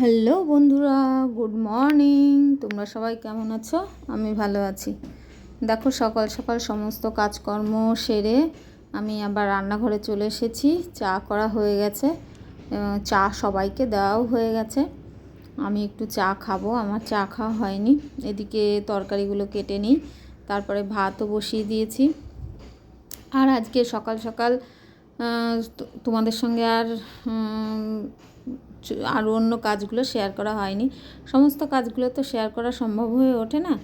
Hello বন্ধুরা, good morning. তোমরা সবাই কেমন আছো? আমি ভালো আছি। দেখো, সকাল সকাল সমস্ত কাজকর্ম সেরে আমি আবার রান্নাঘরে চলে এসেছি। চা করা হয়ে গেছে। চা সবাইকে দেওয়াও হয়ে গেছে। আমি একটু চা খাব, আমার চা খাওয়া হয়নি। এদিকে তরকারিগুলো কেটে নিই, তারপরে ভাতও বসিয়ে দিয়েছি। আর আজকে সকাল সকাল তোমাদের সঙ্গে আর আর অন্য কাজগুলো শেয়ার করা হয়নি। সমস্ত কাজগুলো তো শেয়ার করা সম্ভব হয়ে ওঠে না।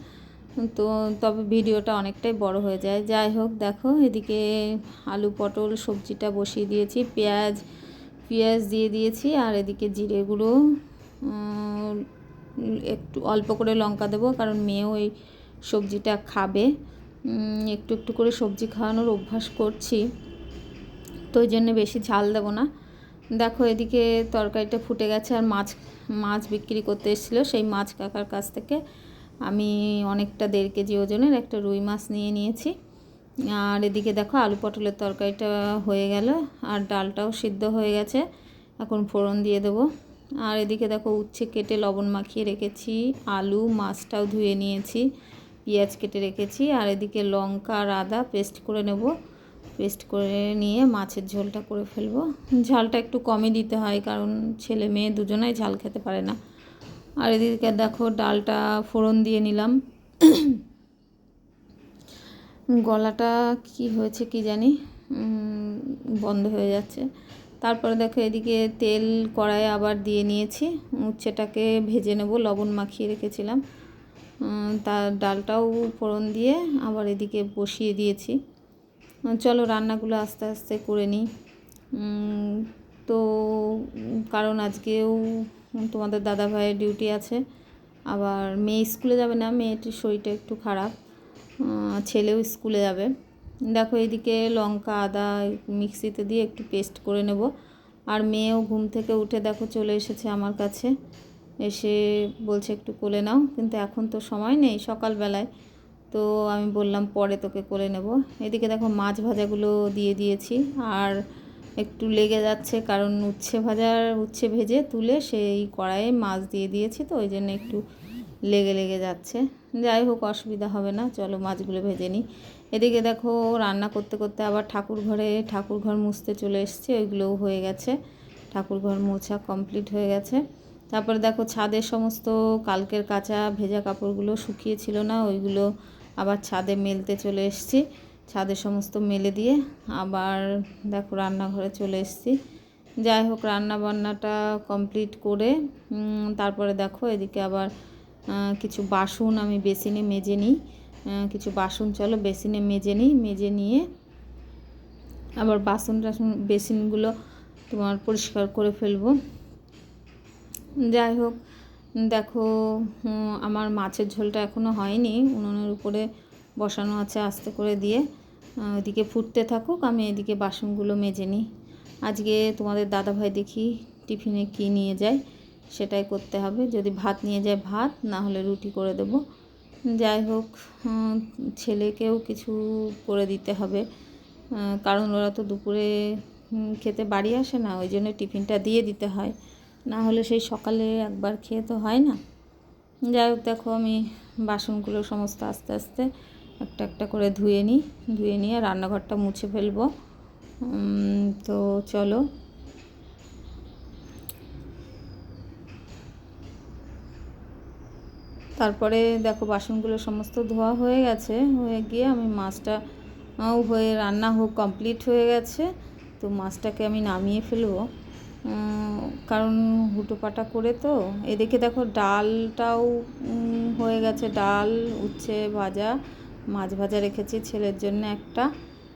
তো তবে ভিডিওটা অনেকটাই বড় হয়ে যায়। যাই হোক, দেখো, এদিকে আলু পটল সবজিটা বসিয়ে দিয়েছি, পেঁয়াজ পেঁয়াজ দিয়ে দিয়েছি, আর এদিকে জিরে গুঁড়ো একটু অল্প করে লঙ্কা দেবো, কারণ মেয়ে ওই সবজিটা খাবে। একটু একটু করে সবজি খাওয়ানোর অভ্যাস করছি। তো ওই জন্য বেশি ঝাল দেবো না। দেখো, এদিকে তরকারিটা ফুটে গেছে আর মাছ মাছ বিক্রি করতে এসেছিল। সেই মাছ কাকার কাছ থেকে আমি অনেকটা দেড় কেজি ওজনের একটা রুই মাছ নিয়ে নিয়েছি। আর এদিকে দেখো, আলু পটলের তরকারিটা হয়ে গেল আর ডালটাও সিদ্ধ হয়ে গেছে। এখন ফোড়ন দিয়ে দেবো। আর এদিকে দেখো, উচ্ছে কেটে লবণ মাখিয়ে রেখেছি, আলু, মাছটাও ধুয়ে নিয়েছি, পেঁয়াজ কেটে রেখেছি। আর এদিকে লঙ্কা আর আদা পেস্ট করে নেব। পেস্ট করে নিয়ে মাছের ঝোলটা করে ফেলব। ঝালটা একটু কমই দিতে হয়, কারণ ছেলে মেয়ে দুজনাই ঝাল খেতে পারে না। আর এদিকে দেখো ডালটা ফোড়ন দিয়ে নিলাম। গলাটা কি হয়েছে কি জানি বন্ধ হয়ে যাচ্ছে। তারপরে দেখো এদিকে তেল কড়াইয়ে আবার দিয়ে নিয়েছি। উচ্ছেটাকে ভেজে নেব, লবণ মাখিয়ে রেখেছিলাম। তার ডালটাও ফোড়ন দিয়ে আবার এদিকে বসিয়ে দিয়েছি। চলো রান্নাগুলো আস্তে আস্তে করে নিই। তো কারণ আজকেও তোমাদের দাদা ভাইয়ের ডিউটি আছে। আবার মেয়ে স্কুলে যাবে না, মেয়েটির শরীরটা একটু খারাপ। ছেলেও স্কুলে যাবে। দেখো এদিকে লঙ্কা, আদা মিক্সিতে দিয়ে একটু পেস্ট করে নেব। আর মেয়েও ঘুম থেকে উঠে দেখো চলে এসেছে আমার কাছে। এসে বলছে একটু কোলে নাও, কিন্তু এখন তো সময় নেই সকালবেলায়। তো আমি বললাম, পরে তোকে করে নেব। এদিকে দেখো মাছ ভাজাগুলো দিয়ে দিয়েছি। আর একটু লেগে যাচ্ছে কারণ উচ্ছে ভাজার উচ্ছে ভেজে তুলে সেই কড়াইয়ে মাছ দিয়ে দিয়েছি তো, ওই জন্য একটু লেগে লেগে যাচ্ছে। যাই হোক, অসুবিধা হবে না, চলো মাছগুলো ভেজে নিই। এদিকে দেখো রান্না করতে করতে আবার ঠাকুর ঘরে, ঠাকুর ঘর মুছতে চলে এসছে, ওইগুলোও হয়ে গেছে। ঠাকুর ঘর মোছা কমপ্লিট হয়ে গেছে। তারপরে দেখো ছাদের সমস্ত কালকের কাঁচা ভেজা কাপড়গুলো শুকিয়েছিল না, ওইগুলো আবার ছাদে মেলতে চলে এসেছি। ছাদে সমস্ত মেলে দিয়ে আবার দেখো রান্নাঘরে চলে এসেছি। যাই হোক রান্না বান্নাটা কমপ্লিট করে তারপরে দেখো এদিকে আবার কিছু বাসন আমি বেসিনে মেজে নিই। কিছু বাসন চলো বেসিনে মেজে নিই। মেজে নিয়ে আবার বাসন টাসন, বেসিনগুলো তোমার পরিষ্কার করে ফেলব। যাই হোক দেখো আমার মাছের ঝোলটা এখনও হয়নি। উনুনের উপরে বসানো আছে আস্তে করে দিয়ে। ওইদিকে ফুটতে থাকুক, আমি এদিকে বাসনগুলো মেজে নিই। আজকে তোমাদের দাদাভাই দেখি টিফিনে কি নিয়ে যায়, সেটাই করতে হবে। যদি ভাত নিয়ে যায় ভাত, না হলে রুটি করে দেব। যাই হোক ছেলেকেও কিছু করে দিতে হবে। কারণ ওরা তো দুপুরে খেতে বাড়ি আসে না, ওই জন্য টিফিনটা দিয়ে দিতে হয়। না হলে সেই সকালে একবার খেয়ে তো হয় না। যাই হোক, দেখো আমি বাসনগুলো সমস্ত আস্তে আস্তে একটা একটা করে ধুয়ে নিই, ধুয়ে নিয়ে রান্নাঘরটা মুছে ফেলব। তো চলো। তারপরে দেখো বাসনগুলো সমস্ত ধোয়া হয়ে গেছে, হয়ে গিয়ে আমি মাছটা হয়ে রান্না হোক কমপ্লিট হয়ে গেছে, তো মাছটাকে আমি নামিয়ে ফেলব। কারণ হুটোপাটা করে তো। এদিকে দেখো ডালটাও হয়ে গেছে। ডাল, উচ্ছে ভাজা, মাছ ভাজা রেখেছি ছেলের জন্য একটা।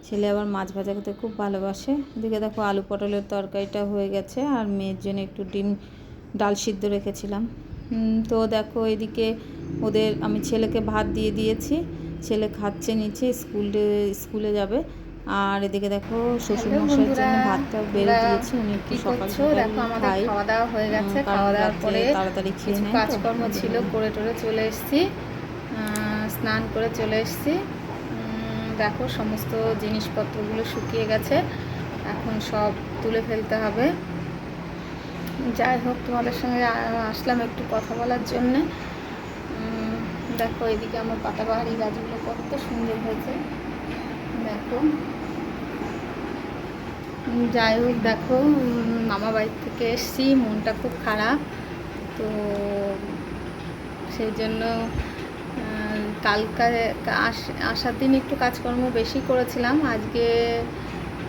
ছেলে আবার মাছ ভাজা খেতে খুব ভালোবাসে। এদিকে দেখো আলু পটলের তরকারিটা হয়ে গেছে আর মেয়ের জন্য একটু ডিম, ডাল সিদ্ধ রেখেছিলাম। তো দেখো এদিকে ওদের, আমি ছেলেকে ভাত দিয়ে দিয়েছি। ছেলে খাচ্ছে নিচে, স্কুলে স্কুলে যাবে। আর এদিকে দেখো শ্বশুর মশাইয়ের জন্য ভাতটা বেড়ে দিয়েছি উনি একটু সকাল দেখো আমাদের খাওয়া দাওয়া হয়ে গেছে খাওয়া দাওয়ার পরে তাড়াতাড়ি খেয়ে নেয় কাজকর্ম ছিল করে টোরে চলে এসেছি। স্নান করে চলে এসেছি। দেখো সমস্ত জিনিসপত্রগুলো শুকিয়ে গেছে। এখন সব তুলে ফেলতে হবে। যাই হোক তোমাদের সঙ্গে আসলাম একটু কথা বলার জন্যে। দেখো এদিকে আমার পাতাবাহারি গাছগুলো কত সুন্দর হয়েছে। দেখো। যাই হোক দেখো মামা বাড়ি থেকে এসছি মনটা খুব খারাপ। তো সেই জন্য আহ, কালকে আস- আসার দিন একটু কাজকর্ম বেশি করেছিলাম। আজকে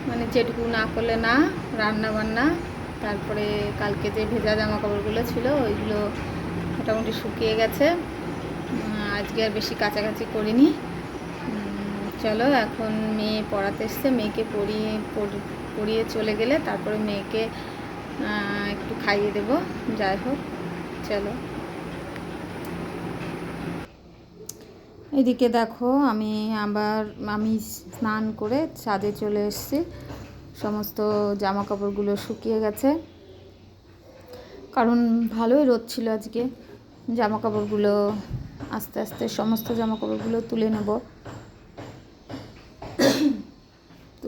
মানে যেটুকু না করলে না রান্না বান্না তারপরে কালকে যে ভেজা জামা কাপড়গুলো ছিল ওইগুলো মোটামুটি শুকিয়ে গেছে। আজকে আর বেশি কাছাকাছি করিনি। চলো এখন মেয়ে পড়াতে এসছে মেয়েকে পড়িয়ে পড়ি- পড়িয়ে চলে গেলে তারপরে মেয়েকে একটু খাইয়ে দেবো। যাই হোক, চলো। এদিকে দেখো, আমি আবার, আমি স্নান করে ছাদে চলে এসেছি। সমস্ত জামা কাপড়গুলো শুকিয়ে গেছে। কারণ ভালোই রোদ ছিল আজকে। জামা কাপড়গুলো আস্তে আস্তে, সমস্ত জামা কাপড়গুলো তুলে নেব।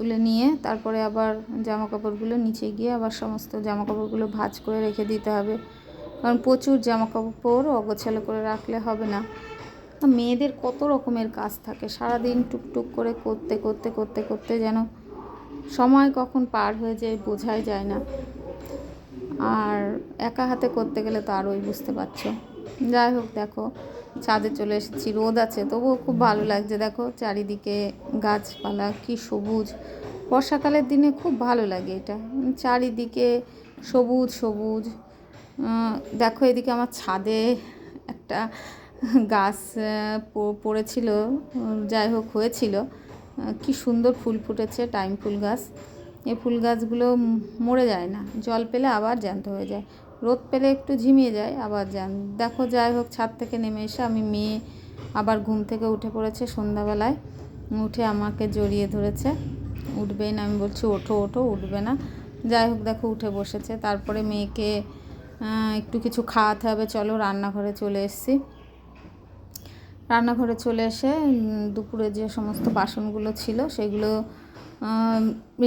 তুলে নিয়ে তারপরে আবার জামা কাপড়গুলো নিচে গিয়ে আবার সমস্ত জামা কাপড়গুলো ভাঁজ করে রেখে দিতে হবে। কারণ প্রচুর জামা কাপড় অগোছালো করে রাখলে হবে না। মেয়েদের কত রকমের কাজ থাকে, সারাদিন টুকটুক করে করতে করতে করতে করতে যেন সময় কখন পার হয়ে যায় বোঝাই যায় না। আর একা হাতে করতে গেলে তো আরোই বুঝতে পারছ। যাই হোক, দেখো, ছাদে চলে এসেছি, রোদ আছে, তবুও খুব ভালো লাগছে, দেখো, চারিদিকে গাছপালা, কি সবুজ। বর্ষাকালের দিনে খুব ভালো লাগে এটা, চারিদিকে সবুজ সবুজ। দেখো, এদিকে আমার ছাদে একটা গাছ পড়েছিল, যাই হোক, হয়েছিল। কি সুন্দর ফুল ফুটেছে, টাইম ফুল গাছ। এই ফুল গাছগুলো মরে যায় না, জল পেলে আবার জ্যান্ত হয়ে যায়। রোদ পেলে একটু ঝিমিয়ে যায়, আবার যান। দেখো, যাই হোক, ছাদ থেকে নেমে এসে আমি মেয়ে আবার ঘুম থেকে উঠে পড়েছে সন্ধ্যাবেলায়। উঠে আমাকে জড়িয়ে ধরেছে। উঠবেই না, আমি বলছি, ওঠো ওঠো, উঠবে না। যাই হোক, দেখো, উঠে বসেছে। তারপরে মেয়েকে একটু কিছু খাওয়াতে হবে। চলো, রান্নাঘরে চলে এসেছি। রান্নাঘরে চলে এসে দুপুরে যে সমস্ত বাসনগুলো ছিল, সেগুলো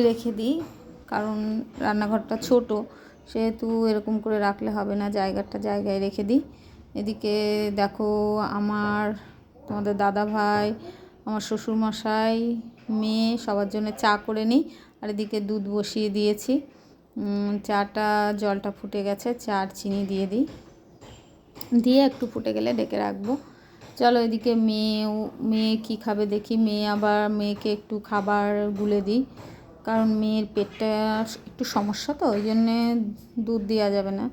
রেখে দিই। কারণ রান্নাঘরটা ছোট সেহেতু এরকম করে রাখলে হবে না, জায়গাটা জায়গায় রেখে দিই। এদিকে দেখো আমার তোমাদের দাদা ভাই, আমার শ্বশুরমশাই মেয়ে সবার জন্য চা করে নিই। আর এদিকে দুধ বসিয়ে দিয়েছি। চাটা, জলটা ফুটে গেছে চা আর চিনি দিয়ে দিই। দিয়ে একটু ফুটে গেলে ডেকে রাখব। চলো এদিকে মেয়েও, মেয়ে কী খাবে দেখি। মেয়ে আবার, মেয়েকে একটু খাবার গুলে দিই। কারণ মেয়ের পেটটা একটু সমস্যা তো, ওই জন্যে দুধ দেওয়া যাবে না।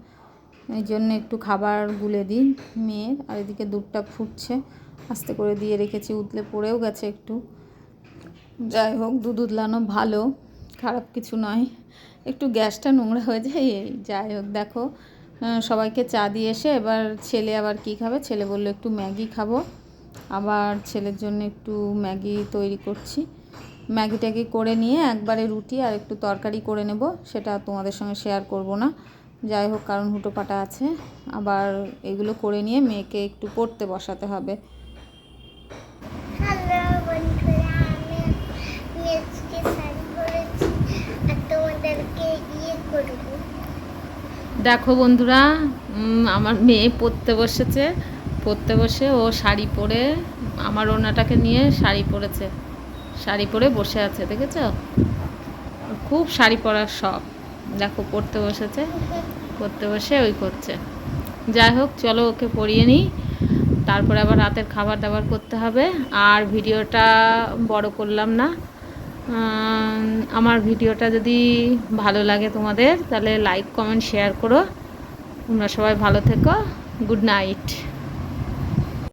এই জন্য একটু খাবার গুলে দিই মেয়ের, আর এদিকে দুধটা ফুটছে। আস্তে করে দিয়ে রেখেছি, উতলে পড়েও গেছে একটু। যাই হোক, দুধ উতলানো ভালো, খারাপ কিছু নয়। একটু গ্যাসটা নোংরা হয়ে যায়, এই যাই হোক, দেখো। সবাইকে চা দিয়ে এসে এবার ছেলে আবার কি খাবে? ছেলে বলল, একটু ম্যাগি খাব। আবার ছেলের জন্য একটু ম্যাগি তৈরি করছি। ম্যাগি ট্যাগি করে নিয়ে একবারে রুটি আর একটু তরকারি করে নেব সেটা তোমাদের সঙ্গে শেয়ার করব না। যাই হোক কারণ হুটোপাটা আছে। আবার এগুলো করে নিয়ে মেয়েকে একটু পড়তে বসাতে হবে। হ্যালো বন্ধুরা আমি আমি আজকে শাড়ি পরেছি আর তোমাদেরকে ইয়ে দেখো বন্ধুরা আমার মেয়ে পড়তে বসেছে। পড়তে বসে ও শাড়ি পরে আমার ওনাটাকে নিয়ে শাড়ি পরেছে। শাড়ি পরে বসে আছে, দেখেছ? খুব শাড়ি পরার শখ দেখো পড়তে বসেছে পড়তে বসে ওই করছে। যাই হোক, চলো ওকে পরিয়ে নিই। তারপরে আবার রাতের খাবার দাবার করতে হবে। আর ভিডিওটা বড় করলাম না। আমার ভিডিওটা যদি ভালো লাগে তোমাদের, তাহলে লাইক কমেন্ট শেয়ার করো। তোমরা সবাই ভালো থেকো। Good night